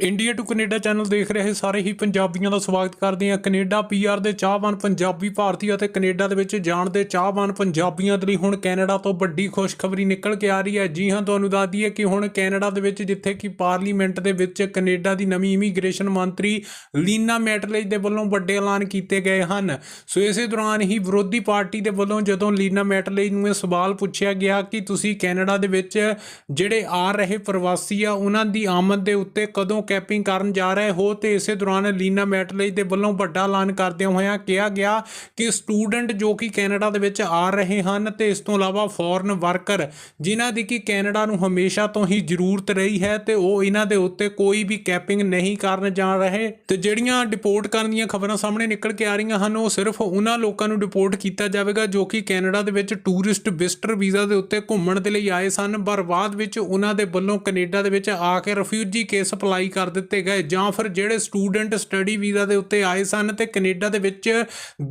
India to Canada channel ਦੇਖ ਰਹੇ ਸਾਰੇ ਹੀ ਪੰਜਾਬੀਆਂ ਦਾ ਸਵਾਗਤ ਕਰਦੇ ਹਾਂ। ਕੈਨੇਡਾ ਪੀਆਰ ਦੇ ਚਾਹਵਾਨ ਪੰਜਾਬੀ ਭਾਰਤੀ ਅਤੇ ਕੈਨੇਡਾ ਦੇ ਵਿੱਚ ਜਾਣ ਦੇ ਚਾਹਵਾਨ ਪੰਜਾਬੀਆਂ ਦੇ ਲਈ ਹੁਣ ਕੈਨੇਡਾ ਤੋਂ ਵੱਡੀ ਖੁਸ਼ਖਬਰੀ ਨਿਕਲ ਕੇ ਆ ਰਹੀ ਹੈ। ਜੀ ਹਾਂ, ਤੁਹਾਨੂੰ ਦੱਸ ਦਈਏ ਕਿ ਹੁਣ ਕੈਨੇਡਾ ਦੇ ਵਿੱਚ ਜਿੱਥੇ ਕਿ ਪਾਰਲੀਮੈਂਟ ਦੇ ਵਿੱਚ ਕੈਨੇਡਾ ਦੀ ਨਵੀਂ ਇਮੀਗ੍ਰੇਸ਼ਨ ਮੰਤਰੀ ਲੀਨਾ ਮੈਟਲੇਜ ਦੇ ਵੱਲੋਂ ਵੱਡੇ ਐਲਾਨ ਕੀਤੇ ਗਏ ਹਨ। ਸੋ ਇਸੇ ਦੌਰਾਨ ਹੀ ਵਿਰੋਧੀ ਪਾਰਟੀ ਦੇ ਵੱਲੋਂ ਜਦੋਂ ਲੀਨਾ ਮੈਟਲੇਜ ਨੂੰ ਇਹ ਸਵਾਲ ਪੁੱਛਿਆ ਗਿਆ ਕਿ ਤੁਸੀਂ ਕੈਨੇਡਾ ਦੇ ਵਿੱਚ ਜਿਹੜੇ ਆ ਰਹੇ ਪ੍ਰਵਾਸੀ ਆ, ਉਹਨਾਂ ਦੀ ਆਮਦ ਦੇ ਉੱਤੇ ਕਦੋਂ ਕੈਪਿੰਗ ਕਰਨ ਜਾ ਰਹੇ ਹੋ ਤੇ ਇਸੇ ਦੌਰਾਨ ਲੀਨਾ ਮੈਟਲੇਜ ਦੇ ਵੱਲੋਂ ਵੱਡਾ ਐਲਾਨ ਕਰਦਿਆਂ ਹੋਇਆਂ ਕਿਹਾ ਗਿਆ ਕਿ ਸਟੂਡੈਂਟ ਜੋ ਕਿ ਕੈਨੇਡਾ ਦੇ ਵਿੱਚ ਆ ਰਹੇ ਹਨ ਤੇ ਇਸ ਤੋਂ ਇਲਾਵਾ ਫੋਰਨ ਵਰਕਰ ਜਿਨ੍ਹਾਂ ਦੀ ਕਿ ਕੈਨੇਡਾ ਨੂੰ ਹਮੇਸ਼ਾ ਤੋਂ ਹੀ ਜ਼ਰੂਰਤ ਰਹੀ ਹੈ ਤੇ ਉਹ ਇਹਨਾਂ ਦੇ ਉੱਤੇ ਕੋਈ ਵੀ ਕੈਪਿੰਗ ਨਹੀਂ ਕਰਨ ਜਾ ਰਹੇ। ਤੇ ਜਿਹੜੀਆਂ ਡਿਪੋਰਟ ਕਰਨ ਦੀਆਂ ਖਬਰਾਂ ਸਾਹਮਣੇ ਨਿਕਲ ਕੇ ਆ ਰਹੀਆਂ ਹਨ, ਉਹ ਸਿਰਫ ਉਹਨਾਂ ਲੋਕਾਂ ਨੂੰ ਡਿਪੋਰਟ ਕੀਤਾ ਜਾਵੇਗਾ ਜੋ ਕਿ ਕੈਨੇਡਾ ਦੇ ਵਿੱਚ ਟੂਰਿਸਟ ਵਿਜ਼ਟਰ ਵੀਜ਼ਾ ਦੇ ਉੱਤੇ ਘੁੰਮਣ ਦੇ ਲਈ ਆਏ ਸਨ। ਪਰ ਬਾਅਦ ਵਿੱਚ ਉਹਨਾਂ ਦੇ ਵੱਲੋਂ ਕੈਨੇਡਾ ਦੇ ਵਿੱਚ ਆ ਕੇ ਰਿਫਿਊਜੀ ਕੇਸ ਅਪਲਾਈ ਕਰ ਦਿੱਤੇ ਗਏ ਜਾਂ ਫਿਰ ਜਿਹੜੇ ਸਟੂਡੈਂਟ ਸਟੱਡੀ ਵੀਜ਼ਾ ਦੇ ਉੱਤੇ ਆਏ ਸਨ ਤੇ ਕੈਨੇਡਾ ਦੇ ਵਿੱਚ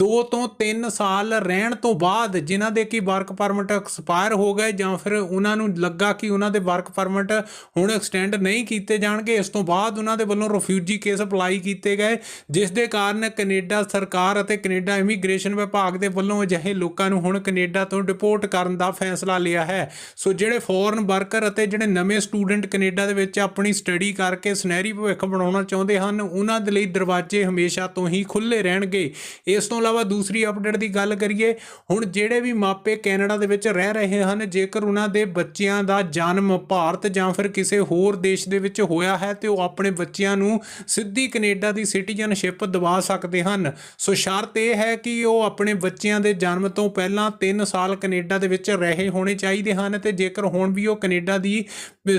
2 ਤੋਂ 3 ਸਾਲ ਰਹਿਣ ਤੋਂ ਬਾਅਦ ਜਿਨ੍ਹਾਂ ਦੇ ਕੀ ਵਰਕ ਪਰਮਿਟ ਐਕਸਪਾਇਰ ਹੋ ਗਏ ਜਾਂ ਫਿਰ ਉਹਨਾਂ ਨੂੰ ਲੱਗਾ ਕਿ ਉਹਨਾਂ ਦੇ ਵਰਕ ਪਰਮਿਟ ਹੁਣ ਐਕਸਟੈਂਡ ਨਹੀਂ ਕੀਤੇ ਜਾਣਗੇ, ਇਸ ਤੋਂ ਬਾਅਦ ਉਹਨਾਂ ਦੇ ਵੱਲੋਂ ਰਿਫਿਊਜੀ ਕੇਸ ਅਪਲਾਈ ਕੀਤੇ ਗਏ, ਜਿਸ ਦੇ ਕਾਰਨ ਕੈਨੇਡਾ ਸਰਕਾਰ ਅਤੇ ਕੈਨੇਡਾ ਇਮੀਗ੍ਰੇਸ਼ਨ ਵਿਭਾਗ ਦੇ ਵੱਲੋਂ ਅਜਿਹੇ ਲੋਕਾਂ ਨੂੰ ਹੁਣ ਕੈਨੇਡਾ ਤੋਂ ਡਿਪੋਰਟ ਕਰਨ ਦਾ ਫੈਸਲਾ ਲਿਆ ਹੈ। ਸੋ ਜਿਹੜੇ ਫੋਰਨ ਵਰਕਰ ਅਤੇ ਜਿਹੜੇ ਨਵੇਂ ਸਟੂਡੈਂਟ ਕੈਨੇਡਾ ਦੇ ਵਿੱਚ ਆਪਣੀ ਸਟੱਡੀ ਕਰਕੇ ਸੁਨਹਿਰੀ ਭਵਿੱਖ ਬਣਾਉਣਾ ਚਾਹੁੰਦੇ ਹਨ, ਉਹਨਾਂ ਦੇ ਲਈ ਦਰਵਾਜ਼ੇ ਹਮੇਸ਼ਾ ਤੋਂ ਹੀ ਖੁੱਲੇ ਰਹਿਣਗੇ। ਇਸ ਤੋਂ ਇਲਾਵਾ ਦੂਸਰੀ ਅਪਡੇਟ ਦੀ ਗੱਲ ਕਰੀਏ, ਹੁਣ ਜਿਹੜੇ ਵੀ ਮਾਪੇ ਕੈਨੇਡਾ ਦੇ ਵਿੱਚ ਰਹਿ ਰਹੇ ਹਨ, ਜੇਕਰ ਉਹਨਾਂ ਦੇ ਬੱਚਿਆਂ ਦਾ ਜਨਮ ਭਾਰਤ ਜਾਂ ਫਿਰ ਕਿਸੇ ਹੋਰ ਦੇਸ਼ ਦੇ ਵਿੱਚ ਹੋਇਆ ਹੈ, ਤੇ ਉਹ ਆਪਣੇ ਬੱਚਿਆਂ ਨੂੰ ਸਿੱਧੀ ਕੈਨੇਡਾ ਦੀ ਸਿਟੀਜ਼ਨਸ਼ਿਪ ਦਿਵਾ ਸਕਦੇ ਹਨ। ਸੋ ਸ਼ਰਤ ਇਹ ਹੈ ਕਿ ਉਹ ਆਪਣੇ ਬੱਚਿਆਂ ਦੇ ਜਨਮ ਤੋਂ ਪਹਿਲਾਂ 3 ਸਾਲ ਕੈਨੇਡਾ ਦੇ ਵਿੱਚ ਰਹੇ ਹੋਣੇ ਚਾਹੀਦੇ ਹਨ, ਤੇ ਜੇਕਰ ਹੁਣ ਵੀ ਉਹ ਕੈਨੇਡਾ ਦੀ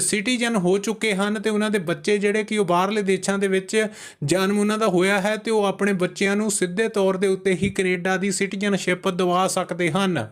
ਸਿਟੀਜ਼ਨ ਹੋ ਚੁੱਕੇ ਹਨ, ਤੇ ਉਹਨਾਂ ਦੇ ਬੱਚੇ ਜਿਹੜੇ ਕਿ ਉਹ ਬਾਹਰਲੇ ਦੇਸ਼ਾਂ ਦੇ ਵਿੱਚ ਜਨਮ ਉਹਨਾਂ ਦਾ ਹੋਇਆ ਹੈ ਤੇ ਉਹ ਆਪਣੇ ਬੱਚਿਆਂ ਨੂੰ ਸਿੱਧੇ ਤੌਰ ਦੇ ਉੱਤੇ ਹੀ ਕੈਨੇਡਾ ਦੀ ਸਿਟੀਜ਼ਨਸ਼ਿਪ ਦਿਵਾ ਸਕਦੇ ਹਨ।